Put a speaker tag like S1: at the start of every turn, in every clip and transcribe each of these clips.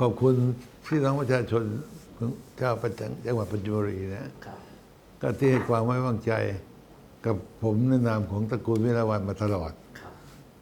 S1: ขอบคุณพี่น้องประชาชนของชาวประจังจังหวัดปัจจุบุรีนะ
S2: ครับ
S1: ก็ที่ให้ความไว้วางใจกับผมในนามของตระกูลวิรวันมาตลอด
S2: ครับ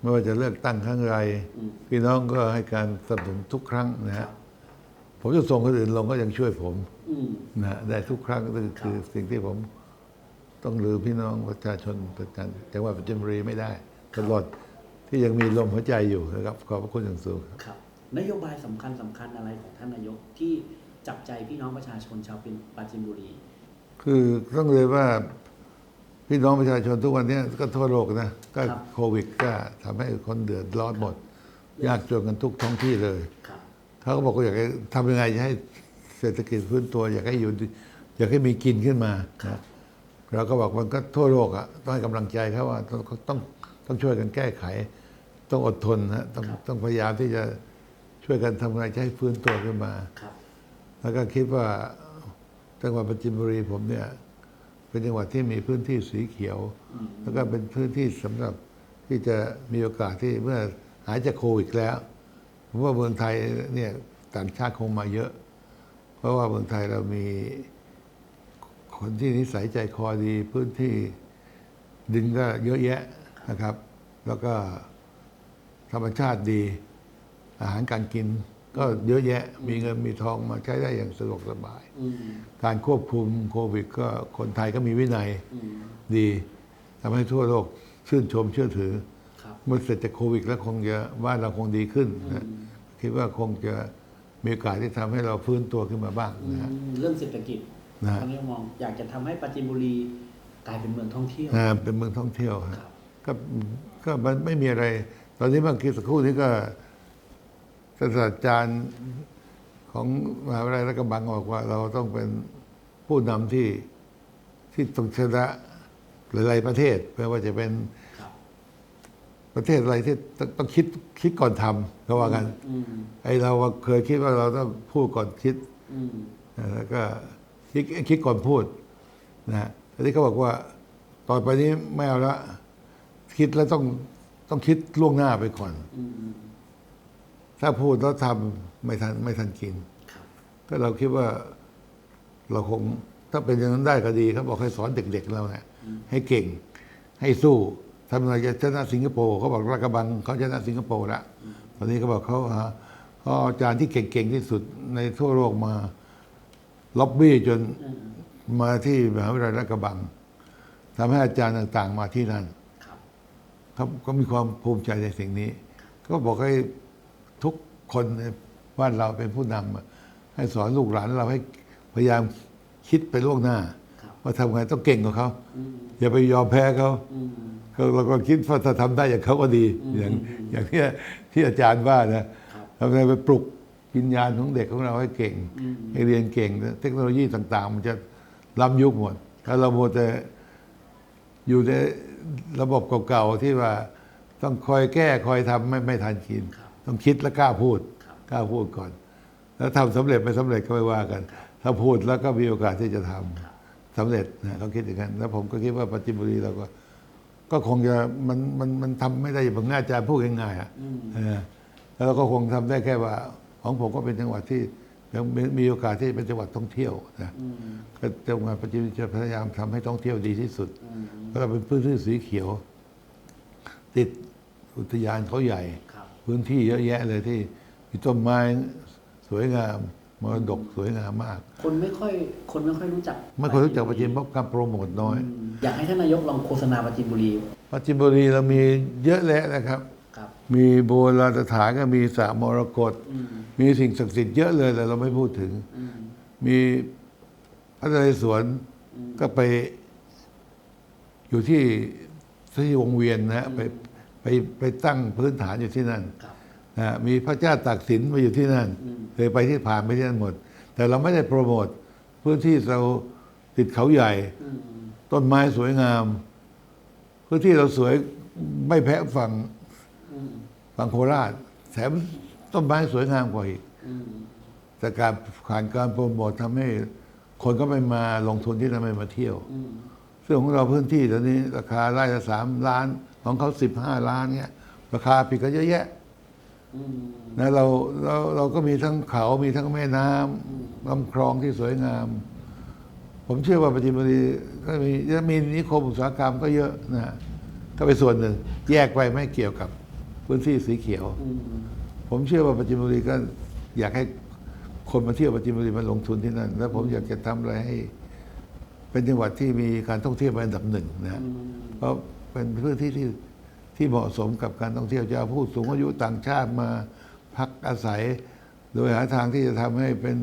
S1: ไม่ว่าจะเลือกตั้งครั้งไร
S2: อืม
S1: พี่น้องก็ให้การสนับสนุนทุกครั้งนะ
S2: ครั
S1: ฮะ
S2: บ
S1: ผมจะส่งคนอื่นลงก็ยังช่วยผม
S2: อืม
S1: นะฮะได้ทุกครั้งนั่นคือสิ่งที่ผมต้องลือพี่น้องประชาชนประจันจังหวัดปัจจุบุรีไม่ได้ตลอดที่ยังมีลมหัวใจอยู่นะครับขอบพระคุณอย่างสูงครับ
S2: ครับ นโยบายสำคัญสำคัญอะไรของท่านนายกที่จับใจพี่น้องประชาชนชาวปราจีนบุรี
S1: คือต้องเลยว่าพี่น้องประชาชนทุกวันนี้ก็ทั่วโลกนะก็
S2: ครับ
S1: โควิดก็ทำให้คนเดือดร้อนหมด ยากจนกันทุกท้องที่เลย
S2: ครับ
S1: เขาก็บอกว่าอยากให้ทำยังไงจะให้เศรษฐกิจฟื้นตัว อยากให้อยู่ดีอยากให้มีกินขึ้นมานะเราก็บอกมันก็ทั่วโลกอะต้องให้กำลังใจเขาว่าต้องต้องต้องช่วยกันแก้ไข ต้องอดทนนะต้อง
S2: ครับ
S1: ต้องพยายามที่จะ ช่วยกันทำไงจะให้ฟื้นตัวขึ้นมา
S2: ครับ
S1: แล้วก็คิดว่าจังหวัดปัจจินบุรีผมเนี่ย เป็นจังหวัดที่มีพื้นที่สีเขียว
S2: อืม
S1: แล้วก็เป็นพื้นที่สำหรับที่จะมีโอกาสที่เมื่อหายจากโควิดแล้วผมว่าเมืองไทยเนี่ยต่างชาติคงมาเยอะ เพราะว่าเมืองไทยเรามีคนที่นิสัยใจคอดีพื้นที่ดินก็เยอะแยะนะครับ แล้วก็ธรรมชาติดี อาหารการกิน ก็เยอะแยะมีเงินมีทองมาใช้ได้อย่างสะดวกสบาย
S2: อืม
S1: การควบคุมโควิด ก็คนไทยก็มีวินัย
S2: อืม
S1: ดีทำให้ทั่วโลกชื่นชมเชื่อถือ
S2: ครับ
S1: เมื่อเสร็จจากโควิด แล้วคงจะบ้านเราคงดีขึ้น
S2: อื
S1: นะ
S2: ม
S1: คิดว่าคงจะมีโอกาสที่ทำให้เราฟื้นตัวขึ้นมาบ้าง
S2: อื
S1: นะฮะ
S2: มเรื่องเศรษฐกิจ
S1: นะฮะ
S2: ท่านนายกมองอยากจะทำให้ปราจีนบุรีกลายเป็นเมืองท่องเที่ยว
S1: อ่าเป็นเมืองท่องเที่ยว
S2: ค
S1: ฮะ
S2: รับ
S1: ก็ก็มันไม่มีอะไร ตอนนี้เมื่อกี้สักครู่นี้ก็ ศาสตราจารย์ของมหาวิทยาลัยรัฐกระบังบอกว่า เราต้องเป็นผู้นำที่ที่ต้องชนะหลายๆประเทศไม่ว่าจะเป็น
S2: ครับ
S1: ประเทศอะไรที่ต้องต้องคิดคิดก่อนทำเขาว่ากัน
S2: อืม
S1: ไอเราเคยคิดว่าเราต้องพูดก่อนคิด
S2: อืม
S1: นะแล้วก็คิดคิดก่อนพูดนะฮะทีนี้เขาบอกว่าต่อไปนี้ไม่เอาละคิดแล้วต้องต้องคิดล่วงหน้าไปก่อน
S2: อืมอืม
S1: ถ้าพูดแล้วทำไม่ทันไม่ทันกิน
S2: ครับ
S1: ก็เราคิดว่าเราคงถ้าเป็นอย่างนั้นได้ก็ดีเขาบอกให้สอนเด็ก ๆ เราเนี่ยให้เก่ง ให้สู้ทำอะไรจะชนะสิงคโปร์เขาบอกรักกระบังเขาชนะสิงคโปร์แล้วตอนนี้เขาบอกเขาหาเขาเอาอาจารย์ที่เก่งๆที่สุดในทั่วโลกมาล็อบบี้จน
S2: อืม
S1: มาที่มหาวิทยาลัยรัฐกระบังทำให้อาจารย์ต่าง ๆ มาที่นั่น
S2: ครับ
S1: เขาก็มีความภูมิใจในสิ่งนี้ ก็บอกให้ ทุกคนในบ้านเราเป็นผู้นำอะให้สอนลูกหลานเราให้พยายามคิดไปล่วงหน้า
S2: ครับ
S1: ว่าทำไงต้องเก่งกว่าเขา
S2: อืม
S1: อย่าไปยอมแพ้เขา
S2: อืม
S1: เขาเราก็คิดว่าถ้าทำได้อย่างเขาก็ดี
S2: อืม
S1: อย่าง
S2: อืม
S1: อย่างที่ที่อาจารย์ว่านะครับทำไงไปปลุกวิญญาณของเด็กของเราให้เก่ง
S2: อืม
S1: ให้เรียนเก่ง เทคโนโลยีต่าง ๆ มันจะล้ำยุคหมดถ้าเราโมวแต่อยู่ในระบบเก่าๆที่ว่าต้องคอยแก้คอยทำไม่ไม่ทันกิน
S2: ครับ
S1: ต้องคิดและกล้าพูด
S2: ครับ
S1: กล้าพูดก่อน แล้วทำสำเร็จไม่สำเร็จก็ไม่ว่ากัน ถ้าพูดแล้วก็มีโอกาสที่จะทำสำเร็จนะเขาคิดอย่างนั้นแล้วผมก็คิดว่าปัจจิบุรีเราก็ ก็คงจะมันมันมันทำไม่ได้อย่างง่ายอาจารย์พูดง่ายๆอะ
S2: อืม
S1: เออแล้วเราก็คงทำได้แค่ว่า ของผมก็เป็นจังหวัดที่ยังมีมีโอกาสที่เป็นจังหวัดท่องเที่ยวนะ
S2: อืม
S1: ก็จังหวัดปัจจุบันจะพยายามทำให้ท่องเที่ยวดีที่สุด
S2: อืม
S1: แล้วก็เป็นพื้นที่สีเขียว ติดอุทยานเขาใหญ่
S2: ครับ
S1: พื้นที่เยอะแยะเลยที่มีต้นไม้สวยงามมรดกสวยงามมาก
S2: คนไม่ค่อยคนไม่ค่อยรู้จัก
S1: ไม่คนรู้จักปัจจิมเพราะการโปรโมทน้อย
S2: อืมอยากให้ท่านนายกลองโฆษณาปราจีนบุรี
S1: ปัจจิมบุรีเรามีเยอะแยะนะครับ
S2: ครับ
S1: มีโบราณสถานก็มีสระมรกต
S2: อืม
S1: มีสิ่งศักดิ์สิทธิ์เยอะเลยแต่เราไม่พูดถึง
S2: อืม
S1: มีพระนเรศวรก็ไปอยู่ที่ที่วงเวียนนะฮะไป ไปไปตั้งพื้นฐานอยู่ที่นั่น
S2: ครับ
S1: นะฮะมีพระเจ้าตากสินมาอยู่ที่นั่น
S2: อืม
S1: เคยไปที่ผ่านไปที่นั่นหมด แต่เราไม่ได้โปรโมทพื้นที่เราติดเขาใหญ่
S2: อืม
S1: ต้นไม้สวยงาม พื้นที่เราสวยไม่แพ้ฝั่ง
S2: อืม
S1: ฝั่งโคราชแถมต้นไม้สวยงามกว่าอีก
S2: อืม
S1: แต่การผ่านการโปรโมททำให้คนก็ไม่มาลงทุนที่ทำไมมาเที่ยว
S2: อืม
S1: ซึ่งของเราพื้นที่ตอนนี้ราคาไร่ละสามล้าน ของเขาสิบห้าล้านเนี่ยราคาผิดกันเยอะแยะ
S2: อืม
S1: นะเราเราเราก็มีทั้งเขา มีทั้งแม่น้ำ
S2: อืม
S1: ลำคลองที่สวยงาม ผมเชื่อว่าปราจีนบุรีก็มีจะมีนิคมอุตสาหกรรมก็เยอะนะฮะก็เป็นส่วนหนึ่ง แยกไปไม่เกี่ยวกับพื้นที่สีเขียว
S2: อืม
S1: ผมเชื่อว่าปราจีนบุรีก็อยากให้คนมาเที่ยวปราจีนบุรีมาลงทุนที่นั่น แล้วผมอยากจะทำอะไรให้ เป็นจังหวัดที่มีการท่องเที่ยวเป็นอันดับหนึ่งนะฮะ
S2: อืม
S1: เพราะ เป็นพื้นที่ที่ที่เหมาะสมกับการท่องเที่ยวจะเอาผู้สูงอายุต่างชาติมาพักอาศัย โดยหาทางที่จะทำให้เป็น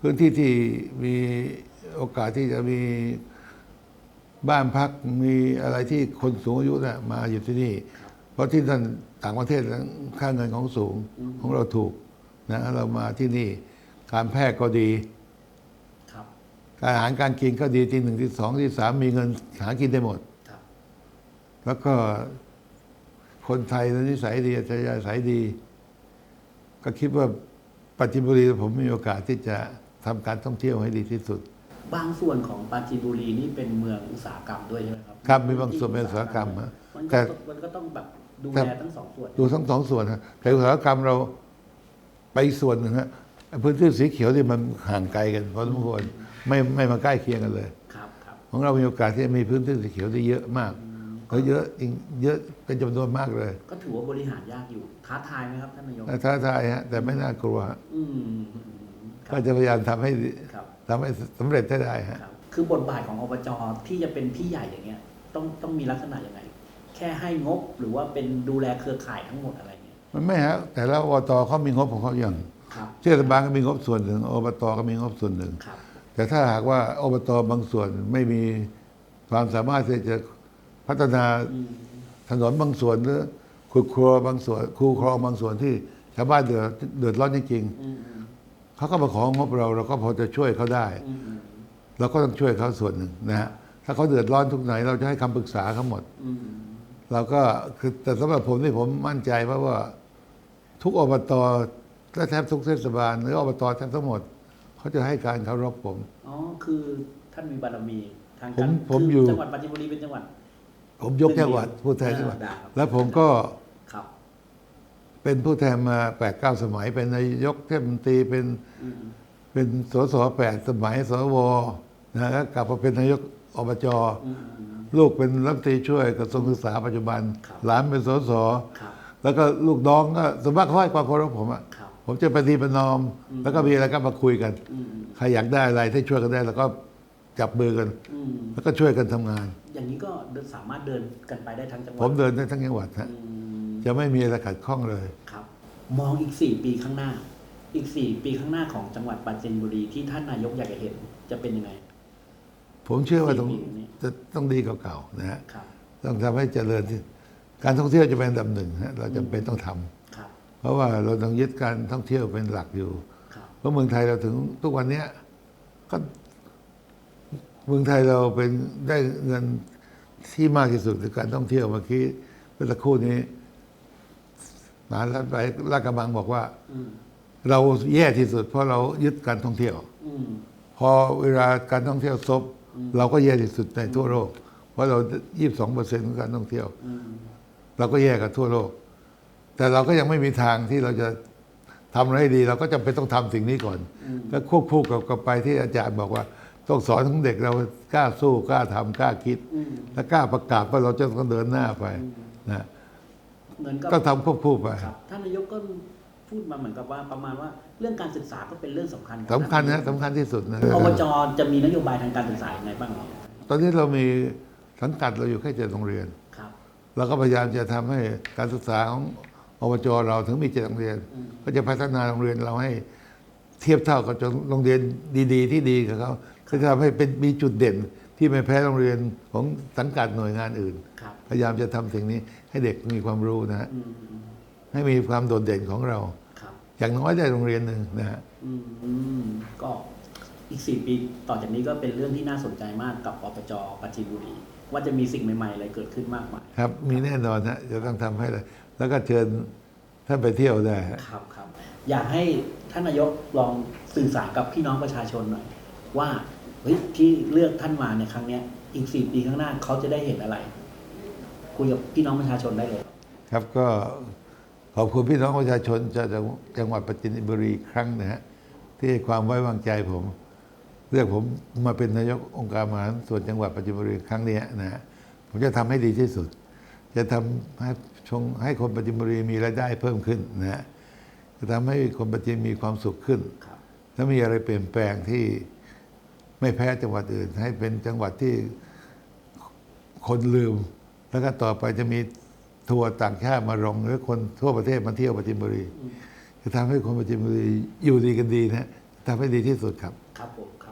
S1: พื้นที่ที่มีโอกาสที่จะมีบ้านพักมีอะไรที่คนสูงอายุน่ะมาอยู่ที่นี่ เพราะที่นั่นต่างประเทศค่าเงินของสูงของเราถูกนะเรามาที่นี่การแพทย์ก็ดี
S2: ครับ
S1: การอาหารการกินก็ดีที่หนึ่งที่สองที่สามมีเงินหากินได้หมด
S2: ครับ
S1: แล้วก็คนไทยนิสัยดีอัธยาศัยดี ก็คิดว่าปัจจิบุรีผมมีโอกาสที่จะทำการท่องเที่ยวให้ดีที่สุด
S2: บางส่วนของปราจีนบุรีนี่เป็นเมืองอุตสาหกรรมด้วยใช่ไหมครับ
S1: ครับมีบางส่วนเป็นอุตสาหกรรมฮะ
S2: มัน
S1: แต่
S2: ก็มันก็ต้องแบบดู
S1: แต่
S2: แลทั้งสองส่วน
S1: ดูทั้งสองส่วนนะแต่อุตสาหกรรมเราไปอีกส่วนหนึ่งฮะไอ้พื้นที่สีเขียวที่มันห่างไกลกันพอสมควรไม่ไม่มาใกล้เคียงกันเลย
S2: ครับครับ
S1: ของเรามีโอกาสที่จะมีพื้นที่สีเขียวได้เยอะมาก แล้วเยอะจริงเยอะเป็นจำนวนมากเลย
S2: ก็ถือว่าบริหารยากอยู่ท้าทายไหมครับท่านนายก
S1: ท้าทายฮะแต่ไม่น่ากลัวฮะ
S2: อืมค
S1: ก็
S2: รับ
S1: จะพยายามทำให้
S2: ครับ
S1: ทำให้สำเร็จให้ได้ฮะ
S2: ครับคือบทบาทของอบจที่จะเป็นพี่ใหญ่อย่างเงี้ยต้องต้องมีลักษณะยังไง แค่ให้งบหรือว่าเป็นดูแลเครือข่ายทั้งหมดอะไรเงี้ย
S1: มันไม่ฮะแต่ละอบตเขามีงบของเขาอย่าง
S2: ครับ
S1: เทศบาลก็มีงบส่วนหนึ่งอบตก็มีงบส่วนหนึ่ง
S2: ครับ
S1: แต่ถ้าหากว่าอบตบางส่วนไม่มีความสามารถที่จะ พัฒนา
S2: อืม
S1: ถนนบางส่วนหรือคูครัวบางส่วน คูคลองบางส่วนที่ชาวบ้านเดือดเดือดร้อนจริง
S2: อืมอืม
S1: ๆเขาก็มาของงบเราเราก็พอจะช่วยเขาได้
S2: อืมอืม
S1: เราก็ต้องช่วยเขาส่วนหนึ่งนะฮะถ้าเขาเดือดร้อนทุกไหน เราจะให้คำปรึกษาเขาหมด
S2: อืม
S1: เราก็คือแต่สำหรับผมนี่ผมมั่นใจเพราะว่าทุกอบตและแทบทุกเทศบาลหรืออบตแทบทั้งหมด เขาจะให้การเคารพผม
S2: อ๋อ คือท่านมีบารมี ทาง
S1: ผม
S2: การ
S1: ผม
S2: คื
S1: อยู่
S2: จังหวัดปราจีนบุรีเป็นจังหวัด
S1: ผมยกจังหวัดผู้แทนจังหวัด
S2: ได้ครับ
S1: แล้วผมก็
S2: ครับ
S1: เป็นผู้แทนมาแปดเก้าสมัย เป็นนายกเทศมนตรีเป็น
S2: อืม
S1: เป็นสสแปดสมัยสวนะแล้วกลับมาเป็นนายกอบจ
S2: อืมอืม
S1: ลูกเป็นรัฐมนตรีช่วยกระทรวงศึกษาปัจจุบัน
S2: ครับ
S1: หลานเป็นสส
S2: ครับ
S1: แล้วก็ลูกน้องก็สมมติเขาให้ความเคารพผมอะ
S2: ครับ
S1: ผมจะปฏิประนอม
S2: อืม
S1: แล้วก็มีอะไรก็มาคุยกัน
S2: อืม
S1: ใครอยากได้อะไรที่ช่วยกันได้แล้วก็ จับมือกัน
S2: อืม
S1: แล้วก็ช่วยกันทำงาน
S2: อย่างนี้ก็เดินสามารถเดินกันไปได้ทั้งจังหวั
S1: ผมเดินได้ทั้งจังหวัดฮะ
S2: อืม
S1: จะไม่มีอะไรขัดข้องเลย
S2: ครับ มองอีกสี่ปีข้างหน้า อีกสี่ปีข้างหน้าของจังหวัดปราจีนบุรีที่ท่านนายกอยากจะเห็นจะเป็นยังไง
S1: ผมเชื่อว่าต้อง
S2: สี่ปีนี้
S1: จะต้องดีกว่าเก่านะฮะ
S2: ครับ
S1: ต้องทำให้เจริญที่การท่องเที่ยวจะเป็นอันดับหนึ่งฮะเราจำเป็นต้องทำ
S2: ครับ
S1: เพราะว่าเราต้องยึดการท่องเที่ยวเป็นหลักอยู่
S2: ครับ
S1: เพราะเมืองไทยเราถึงทุกวันเนี้ยก็ เมืองไทยเราเป็นได้เงินที่มากที่สุดในการท่องเที่ยวเมื่อกี้เมื่อสักครู่นี้มหาลัยไปลาดกระบังบอกว่า เราแย่ที่สุด เพราะเรายึดการท่องเที่ยว
S2: อ
S1: พอเวลาการท่องเที่ยวซบเราก็แย่ที่สุดในทั่วโลก เพราะเรา 22เปอร์เซ็นต์ของการท่องเที่ยวเราก็แย่กับทั่วโลก แต่เราก็ยังไม่มีทางที่เราจะทำอะไรให้ดี เราก็จำเป็นต้องทำสิ่งนี้ก่อน
S2: อืม
S1: ก็ควบคู่กับกับไปที่อาจารย์บอกว่า ต้องสอนทั้งเด็กเรากล้าสู้กล้าทำกล้าคิด
S2: อืม
S1: และกล้าประกาศว่าเราจะต้องเดินหน้าไปนะ
S2: เหมือนกับ
S1: ก็ทำควบคู่ไป
S2: ครับท่านนายกก็พูดมาเหมือนกับว่าประมาณว่าเรื่องการศึกษาก็เป็นเรื่องสำคัญ
S1: สำคัญนะสำคัญที่สุดนะ
S2: อบจจะมีนโยบายทางการศึกษาอย่างไรบ้างเนี่ย
S1: ตอนนี้เรามีสังกัดเราอยู่แค่เจ็ดโรงเรียน
S2: ครับ
S1: เราก็พยายามจะทำให้การศึกษาของอบจเราถึงมีเจ็ดโรงเรียน
S2: อืม
S1: ก็จะพัฒนาโรงเรียนเราให้ เทียบเท่ากับโรงเรียนดี ๆ ที่ดีกับเขาก็จะทำให้เป็นมีจุดเด่นที่ไม่แพ้โรงเรียนของสังกัดหน่วยงานอื่น
S2: ครับ
S1: พยายามจะทำสิ่งนี้ให้เด็กมีความรู้นะฮะ
S2: อืมอืม
S1: ให้มีความโดดเด่นของเรา
S2: ครับ
S1: อย่างน้อยได้โรงเรียนหนึ่งนะฮะ
S2: อืมก็อีกสี่ปีต่อจากนี้ก็เป็นเรื่องที่น่าสนใจมากกับอบจปราจีนบุรีว่าจะมีสิ่งใหม่ๆอะไรเกิดขึ้นมากมาย
S1: ครับ มีแน่นอนฮะจะต้องทำให้เลยแล้วก็เชิญ ท่านไปเที่ยวได้ฮะ
S2: ครับครับอยากให้ท่านนายกลองสื่อสารกับพี่น้องประชาชนหน่อย ว่าเฮ้ยที่เลือกท่านมาในครั้งเนี้ยอีกสี่ปีข้างหน้าเขาจะได้เห็นอะไร คุยกับพี่น้องประชาชนได้เลย
S1: ครับก็ขอบคุณพี่น้องประชาชนจากจังหวัดปัจจินบุรีอีกครั้งนะฮะที่ให้ความไว้วางใจผม เลือกผมมาเป็นนายกองค์การมหาส่วนจังหวัดปัจจินบุรีครั้งเนี้ยนะฮะผมจะทำให้ดีที่สุด จะทำให้ชงให้คนปัจจินบุรีมีรายได้เพิ่มขึ้นนะฮะจะทำให้คนปัจจินมีความสุขขึ้น
S2: ครับ
S1: ถ้ามีอะไรเปลี่ยนแปลงที่ไม่แพ้จังหวัดอื่น ให้เป็นจังหวัดที่คนลืม แล้วก็ต่อไปจะมีทัวร์ต่างชาติมาลงหรือคนทั่วประเทศมาเที่ยวปราจินบุรี จะทำให้คนปราจินบุรีอยู่ดีกันดีนะทำให้ดีที่สุดครับ
S2: ครับผมครับ